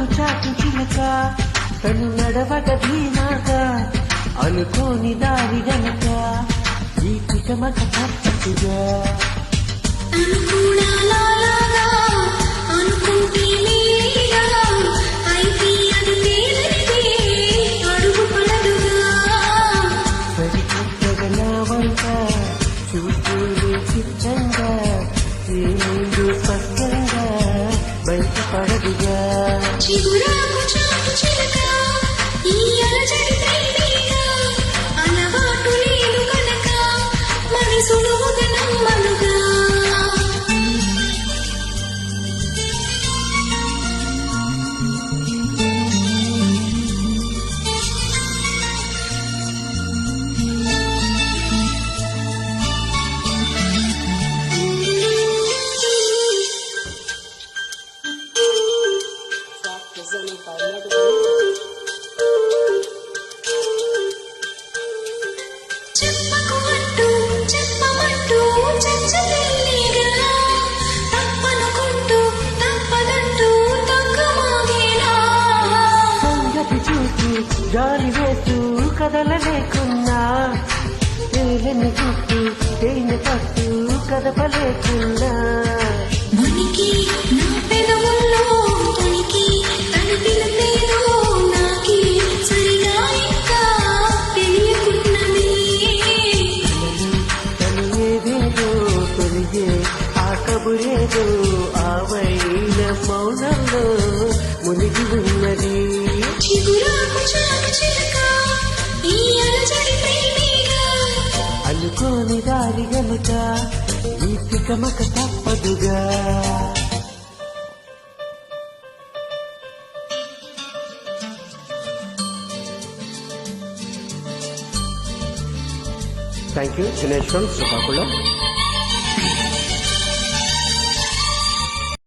చిగురాకు చాటు చిలక తను నడవట ధీమాక అనుకోని దారి గనక ఈ పిటమక తప్పదుగా అనుకున్నా బయటపడదుగా చిగురాకు చాటు చిలక, ఈ అలజడి ప్రేమిగా, అలవాటు లేదు కనుక మరి గాలి వేస్తూ కదలలేకున్నా. తేలని గుట్టు తేనె పట్టు కదపలేకున్నా. మునికి నా పెదవుల్లో తొణికి తడిపిన పేరు నాకి సరిగా ఇంకా తెలియకున్నది తను ఏదేదో తొలిగే ఆ కబురేదో ఆ వైన మౌనంలో మునిగి ఉన్నది. అనుకోని దారి గనుక ఈ తికమక తప్పదుగా. Thank you Dinesh from Srikakulam